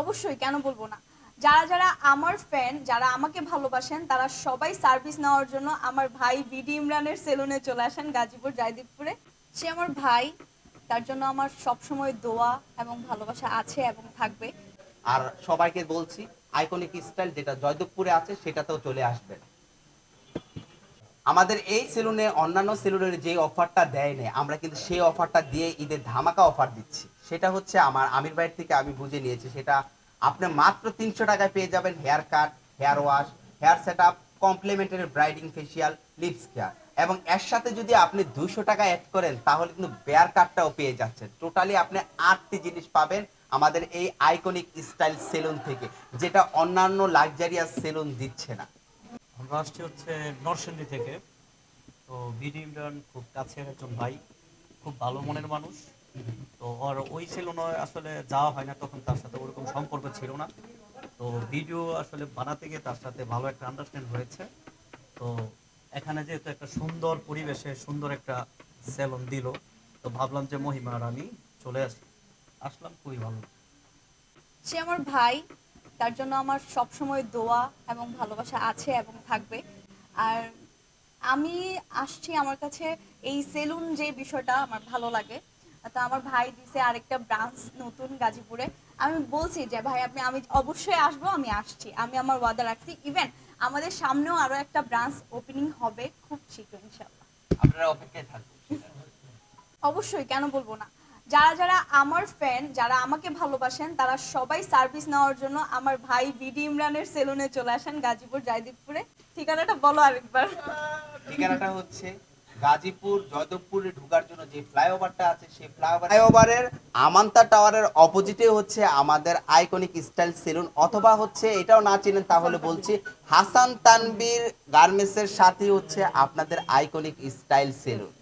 অবশ্যই, কেন বলব না। যারা যারা আমার ফ্যান যারা আমাকে ভালোবাসেন, তারা সবাই সার্ভিস নেওয়ার জন্য আমার ভাই বিডি ইমরানের সেলুনে চলে আসেন গাজীপুর জয়দীপপুরে সে আমার ভাই, তার জন্য আমার সবসময় দোয়া এবং ভালোবাসা আছে এবং থাকবে। আর সবাইকে বলছি আইকনিক স্টাইল যেটা জয়দেবপুরে আছে, সেটাতেও চলে আসবে। আমাদের এই সেলুনে অন্যান্য সেলুনের যে অফারটা দেয় না আমরা কিন্তু সেই অফারটা দিয়ে ঈদের ধামাকা অফার দিচ্ছি। সেটা হচ্ছে আমার আমির ভাইয়ের থেকে আমি বুঝে নিয়েছি, সেটা আপনি মাত্র তিনশো টাকায় পেয়ে যাবেন hair cut hair wash hair set up complimentary braiding facial lips care এবং এর সাথে যদি আপনি দুইশো টাকা অ্যাড করেন, তাহলে কিন্তু বেয়ার কাটটাও পেয়ে যাচ্ছেন। টোটালি আপনি আটটি জিনিস পাবেন আমাদের এই আইকনিক স্টাইল সেলুন থেকে, যেটা অন্যান্য লাক্সারিয়াস সেলুন দিচ্ছে না। আমরা আসছি হচ্ছে নরসিংদী থেকে। তো বিডি ইমরান খুব কাছের একজন ভাই, খুব ভালো মনের মানুষ। তো ওর ওই সেলুনে আসলে যাওয়া হয় না, তখন তার সাথে ওরকম সম্পর্ক ছিল না। তো ভিডিও আসলে বানাতে গিয়ে তার সাথে ভালো একটা আন্ডারস্ট্যান্ড হয়েছে। তো এখানে যেহেতু একটা সুন্দর পরিবেশে সুন্দর একটা সেলুন দিল, তো ভাবলাম যে মহিমার আমি চলে আসি। আসলাম, খুবই ভালো। সে আমার ভাই, তার জন্য আমার সবসময় দোয়া এবং ভালোবাসা আছে এবং থাকবে। আর আমি আসছি আমার কাছে এই সেলুন যে বিষয়টা আমার ভালো লাগে তো আমার ভাই দিছে আরেকটা ব্রাঞ্চ নতুন গাজীপুরে। আমি বলছি যে ভাই আপনি আমি অবশ্যই আসব আমি আসছি। আমি আমার ওয়াদা রাখছি। ইভেন আমাদের সামনেও আরও একটা ব্রাঞ্চ ওপেনিং হবে খুব শীঘ্র ইনশাল্লাহ আপনারা অপেক্ষায় থাকুন। অবশ্যই কেন বলব না? যারা যারা আমার ফ্যান যারা আমাকে ভালোবাসেন তারা সবাই সার্ভিস নেওয়ার জন্য আমার ভাই বিডি ইমরানের সেলুনে চলে আসেন গাজীপুর জয়দীপপুরে ঠিকানাটা বলো আরেকবার। ঠিকানাটা হচ্ছে গাজীপুর জয়দেবপুরে ঢোকার জন্য যে ফ্লাইওভারটা আছে, সেই ফ্লাইওভার ফ্লাইওভারের আমান্তা টাওয়ারের অপোজিটে হচ্ছে আমাদের আইকনিক স্টাইল সেলুন অথবা হচ্ছে এটাও না চিনেন তাহলে বলছি হাসান তানবীর গার্মেন্টসের সাথে হচ্ছে আপনাদের আইকনিক স্টাইল সেলুন